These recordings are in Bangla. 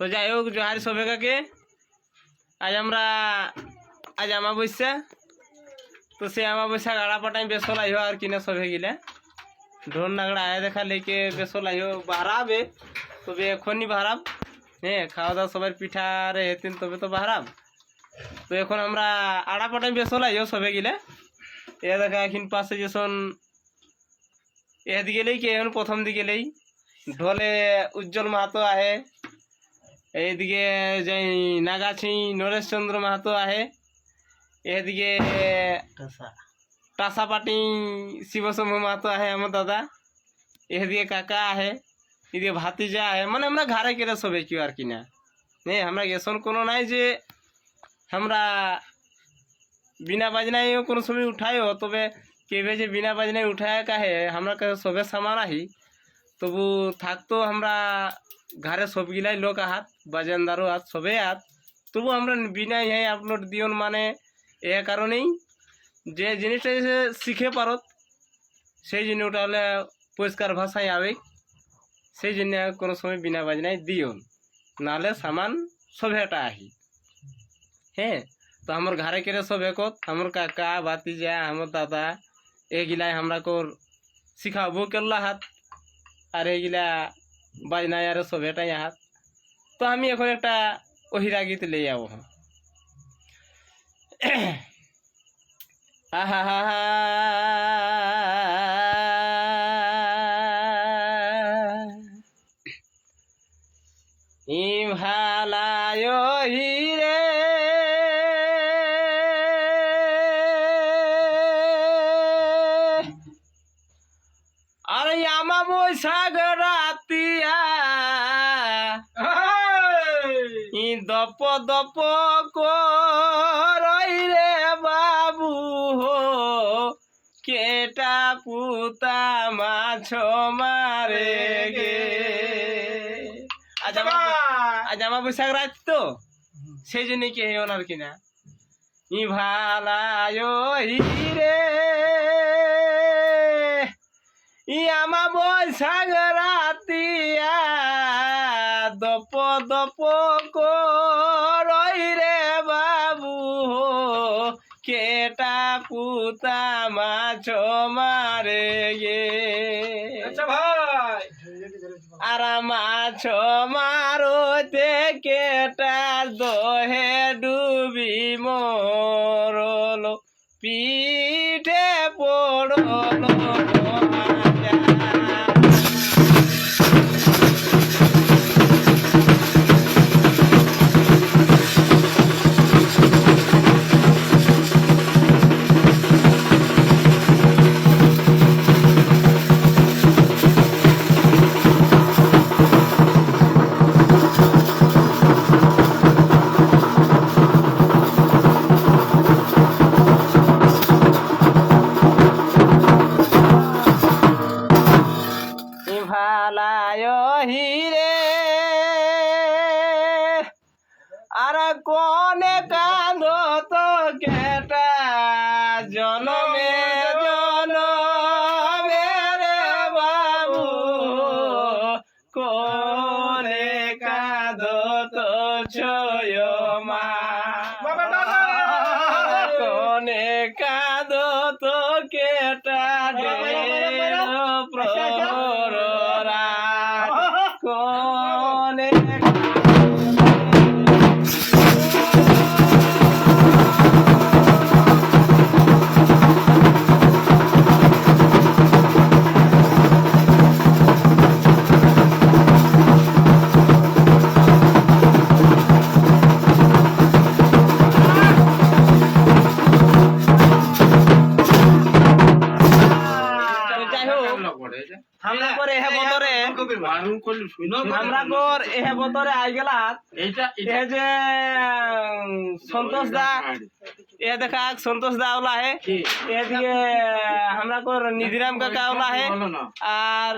তো যাই হোক, জোহার সবে কাকে আজ আমরা আজ আমাবস্যা তো সে আমাবস্যা গাড়া পাটাই বেশ লাইহ আর কিনা সবে গিলা। ঢোল নাগড়া আয়া দেখা লেকে বেশ লাইহ বাহারাবে, তবে এখনই বাহারাব। হ্যাঁ খাওয়া দাওয়া সবাই পিঠারে হেতিন, তবে তো বাহারাব। তো এখন আমরা আড়া পাটাই বেশ লাইহ সবে গিলা। এ দেখা এখন পাশে যেসন এদিকে কে এখন প্রথম দিকে লেই। ঢোলে উজ্জ্বল মাহাতো আহে। এইদিকে যে নাগাছি নরেশ চন্দ্র মাহাতো আহে এদিকে টাসা। পাটি শিবশম্ভ মাহাতো আহে আমার দাদা এদিকে কাকা আহে এদিকে ভাতিজা আহে মানে আমরা ঘরে কেটে সবে কি আর কি না। হ্যাঁ আমরা গেছন কোনো নাই যে আমরা বিনা বাজনায় কোনো সময় উঠাইও তবে কেবে যে বিনা বাজনায় উঠায় কাহে আমরা সবে সামান আহি তবু থাকতো আমরা ঘরে সবগিলাই লোক আহাত, বাজানদারও আত সবে আত তবু আমরা বিনাই ইহাই আপলোড দিওন মানে এ কারণেই যে জিনিসটা যে শিখে পারত, সেই জন্য ওটা হলে পরিষ্কার ভাষায় আবেগ, সেই জন্য কোনো সময় বিনা বাজনায় দিওন। নাহলে সামান সবেটা আহি। হ্যাঁ তো আমার ঘরে কেড়ে সব একত, আমার কাকা, ভাতিজা, আমার দাদা, এগুলাই আমরা কর শিখাবো কেল্লা হাত। আর এইগুলা বাজনায় আর সব এটাই হাত তো আমি এখন একটা ওহিরা গীত লে যাব আহা হা হা দপ দপ করই রে বাবু হো। কেটা পুতা মাছ মারে গে। আজ আমার বৈশাখ রাত তো? সেই জন্য কে ওনার কিনা ই ভালায় হিরে ই আমা বৈশাখ রাতিয়া দপ দপ রে বাবু হো কেটা পুতা মাছ মারে গে। ভাই। আর মাছ মারোতে কেটা দহে ডুবি মরল পিঠে পড়ল জনমে আমরাগর এ বতরে আই গেলাত এ যে সন্তোষ দা এ দেখা সন্তোষ দা ওলা হে। এদিকে আমরাগর নিধিরাম কাকা ওলা হে। আর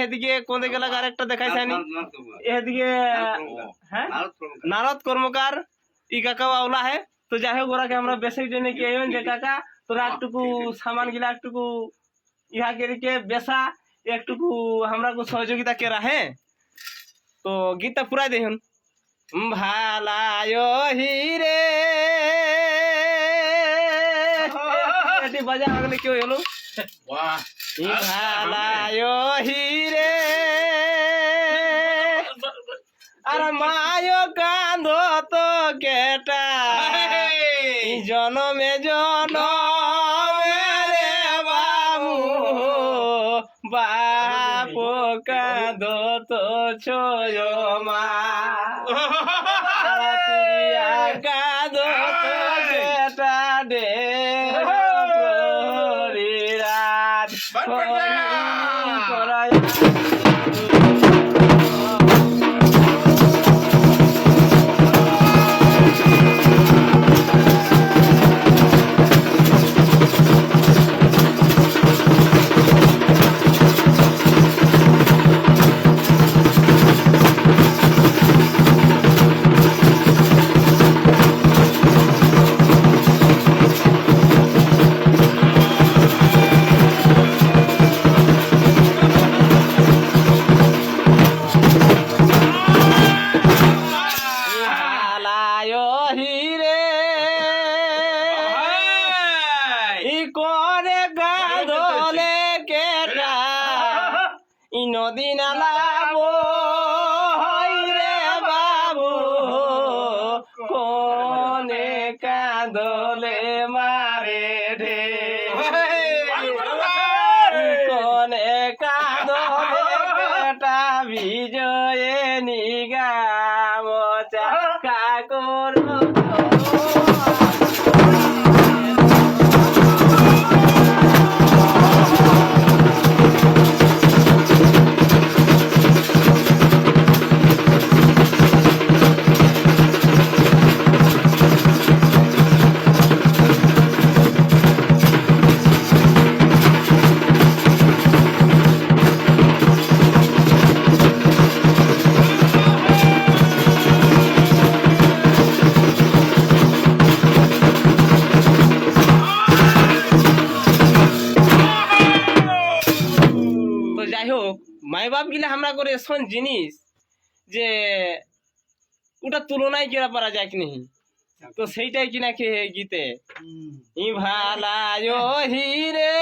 এদিকে কোন গেলা আরেকটা দেখাইছানি এদিকে হ্যাঁ? নারদ কর্মকার ই কাকা ওলা হে। তো যাই হোক ওরাকে আমরা বেসের জন্য কি যে কাকা তোরা একটুকু সামান গিলা একটুকু ইহা কে বেসা একটুকু আমরা কো সহযোগিতা কেরা হ্যাঁ তো গীতটা পুরাই দেখুন ভালায় হিরে। এটি বাজা আগলে কেউ এলো? ভালায় হিরে। আর মায় কাঁদ তো কেটা। জনমে জনমে। ছোয় মা। কাঁদ কেটা দে রাত কাঁদলে মারে মাই বাপ গিলা আমরা করে এসন জিনিস যে ওটা তুলনায় কেরা পারা যায় কি তো সেইটাই কিনা কে গীতে? ই ভালায় হিরে।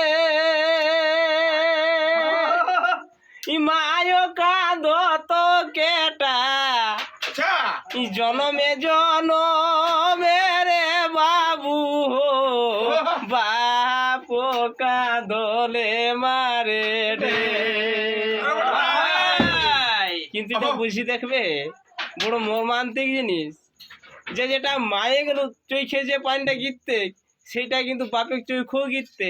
মায় তো কেটা। আচ্ছা। জনমে জনমে রে বাবু বাপ কাঁদলে মারে রে। কিন্তু বুঝি দেখবে? বড় মর্মান্তিক জিনিস। যে যেটা মায়ে গেল চৈখে যে পানিটা গিরতে সেটা কিন্তু বাপের চৈখেও গিরতে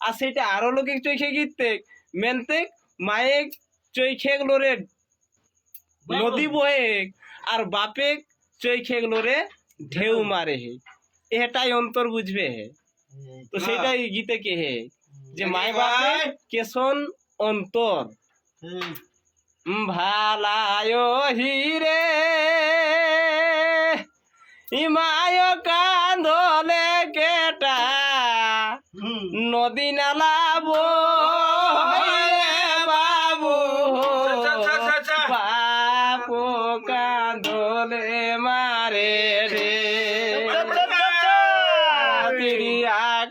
আর সেটা আরও লোকের চৈখে গিরতে মেনতে মায়ে চৈখে গুলো রে নদী বহে। আর বাপে চৈখে গুলো রে ঢেউ মারে। হে এটাই অন্তর বুঝবে হে। তো সেটাই গীতে কে হে? যে মায় বাপে কেশন অন্তর। ভালায় হিরে, ইমায় কান্দলে কেটা, নদী নালা বাবু। বাপ কান্দলে মারে রে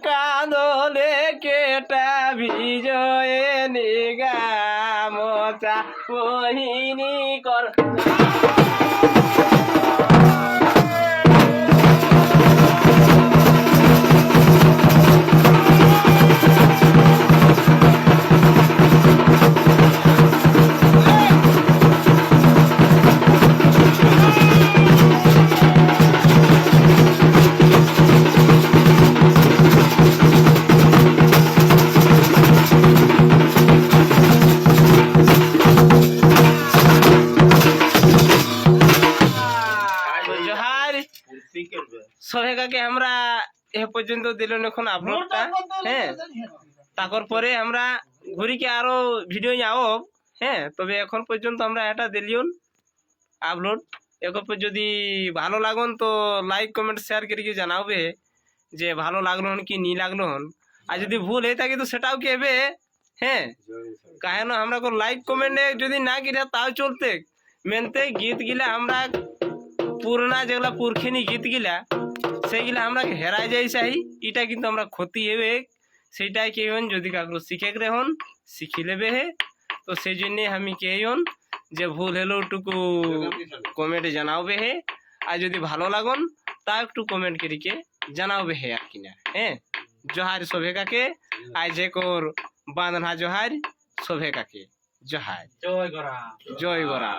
কান্দলে কেটা, বিজয়ে নিগামচা মোহিনী কর। সবে কাকে আমরা এ পর্যন্ত দিলেন এখন আপলোডটা। হ্যাঁ। তারপর পরে আমরা ঘুরিকে আরও ভিডিও যাও হ্যাঁ তবে এখন পর্যন্ত আমরা এটা দিলিউন আপলোড। এখন যদি ভালো লাগুন তো লাইক কমেন্ট শেয়ার করে কি জানাবে যে ভালো লাগল হন কি নি লাগল হন আর যদি ভুল হয়ে থাকে তো সেটাও কেবে। হ্যাঁ। কারণ আমরা কোন লাইক কমেন্টে যদি না কিরা তাও চলতে। মেনতে গীত গিলে আমরা পুরনা যেগুলা পুরখিনী গীত গিলা সেইগুলা আমরা হেরাই যাই চাই। এটা কিন্তু আমরা ক্ষতি হবে। সেইটাই কে হন যদি কাকু শিখে রেহন শিখি লেবে হে। তো সেই জন্যে আমি কে হন যে ভুল হলো টুকু কমেন্টে জানাবে হে। আর যদি ভালো লাগন তা একটু কমেন্ট করিকে জানাবে হে আর কিনা হ্যাঁ জহার শোভে কাকে? আর যে কোর বাঁধনা জহার শোভে কাকে? জহার। জয় করা জয় গরা